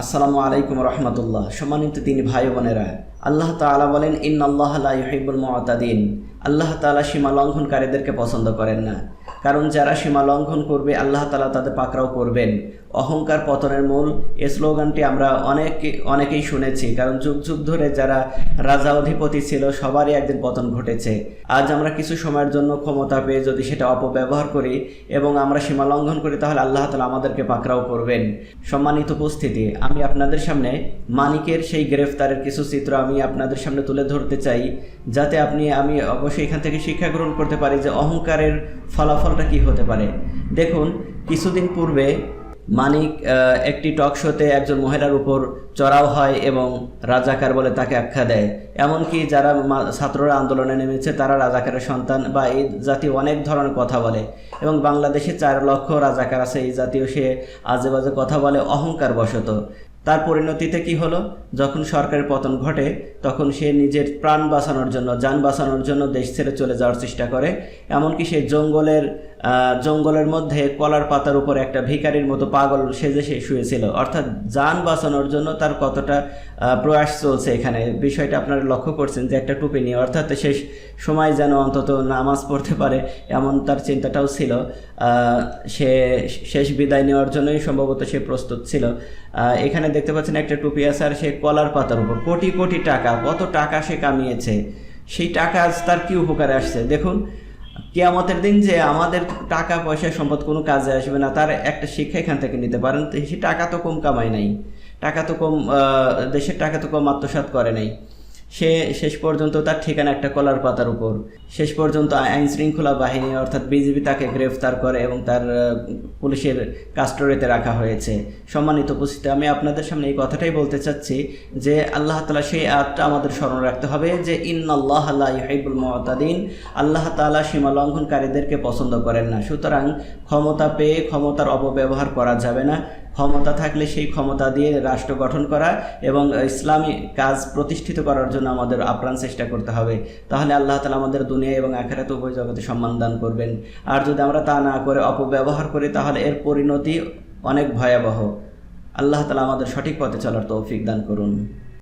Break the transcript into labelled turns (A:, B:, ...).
A: আসসালামু আলাইকুম রহমতুল্লাহ। সম্মানিত তিনি ভাই বোনেরা, আল্লাহ তালা বলেন ইন আল্লাহ ইহিবুল মতাদিন আল্লাহ তালা সীমা লঙ্ঘনকারীদেরকে পছন্দ করেন না। কারণ যারা সীমা লঙ্ঘন করবে, আল্লাহ তালা তাদের পাকড়াও করবেন। অহংকার পতনের মূল এই স্লোগানটি আমরা অনেক অনেকেই শুনেছি। কারণ যুগ যুগ ধরে যারা রাজা অধিপতি ছিল, সবারই একদিন পতন ঘটেছে। আজ আমরা কিছু সময়ের জন্য ক্ষমতা পেয়ে যদি সেটা অপব্যবহার করি এবং আমরা সীমা লঙ্ঘন করি, তাহলে আল্লাহ তালা আমাদেরকে পাকড়াও করবেন। সম্মানিত উপস্থিতি, আমি আপনাদের সামনে মানিকের সেই গ্রেফতারের কিছু চিত্র আমি আপনাদের সামনে তুলে ধরতে চাই, যাতে আপনি আমি অবশ্যই এখান থেকে শিক্ষা গ্রহণ করতে পারি যে অহংকারের ফলাফলটা কি হতে পারে। দেখুন, কিছুদিন পূর্বে মানিক একটি টক শোতে একজন মহিলার উপর চড়াও হয় এবং রাজাকার বলে তাকে আখ্যা দেয়। এমনকি যারা ছাত্ররা আন্দোলনে নেমেছে, তারা রাজাকারের সন্তান বা এই জাতীয় অনেক ধরনের কথা বলে এবং বাংলাদেশে চার লক্ষ রাজাকার আছে, এই জাতীয় সে আজে বাজে কথা বলে অহংকার বশত তার পরিণতিতে কি হলো? যখন সরকারের পতন ঘটে, তখন সে নিজের প্রাণ বাঁচানোর জন্য, যান বাঁচানোর জন্য দেশ ছেড়ে চলে যাওয়ার চেষ্টা করে। এমনকি সে জঙ্গলের জঙ্গলের মধ্যে কলার পাতার উপর একটা ভিখারির মতো পাগল সেজে সে শুয়েছিল। অর্থাৎ যান বাঁচানোর জন্য তার কতটা প্রয়াস চলছে এখানে, বিষয়টা আপনারা লক্ষ্য করছেন যে একটা টুপি নিয়ে। অর্থাৎ শেষ সময় যেন অন্তত নামাজ পড়তে পারে এমন তার চিন্তাটাও ছিল। সে শেষ বিদায় নেওয়ার জন্যই সম্ভবত সে প্রস্তুত ছিল। এখানে দেখতে পাচ্ছেন একটা টুপি আছে আর সে কলার পাতার উপর। কোটি কোটি টাকা, কত টাকা সে কামিয়েছে। সেই টাকা আজ তার কি উপকারে আসছে? দেখুন, কেয়ামতের দিন যে আমাদের টাকা পয়সা সম্পদ কোনো কাজে আসবে না, তার একটা শিক্ষা এখান থেকে নিতে পারেন। সে টাকা তো কম কামায় নাই। টাকা তো কম দেশের টাকা তো কম আত্মসাৎ করে নাই। সে শেষ পর্যন্ত তার ঠিকানা একটা কলার পাতার উপর। শেষ পর্যন্ত আইন শৃঙ্খলা বাহিনী অর্থাৎ বিজিবি তাকে গ্রেফতার করে এবং তার পুলিশের কাস্টডিতে রাখা হয়েছে। সম্মানিত উপস্থিতি, আমি আপনাদের সামনে এই কথাটাই বলতে চাচ্ছি যে আল্লাহ তালা সেই আয়াতটা আমাদের স্মরণ রাখতে হবে যে ইন আল্লাহ ইহিবুল মতাদিন আল্লাহ তালা সীমা লঙ্ঘনকারীদেরকে পছন্দ করেন না। সুতরাং ক্ষমতা পেয়ে ক্ষমতার অপব্যবহার করা যাবে না। ক্ষমতা থাকলে সেই ক্ষমতা দিয়ে রাষ্ট্র গঠন করা এবং ইসলামী কাজ প্রতিষ্ঠিত করার জন্য আমাদের আপ্রাণ চেষ্টা করতে হবে। তাহলে আল্লাহ তালা আমাদের দুনিয়া এবং আখেরাত উভয় জগতে সম্মান দান করবেন। আর যদি আমরা তা না করে অপব্যবহার করি, তাহলে এর পরিণতি অনেক ভয়াবহ। আল্লাহ তালা আমাদের সঠিক পথে চলার তৌফিক দান করুন।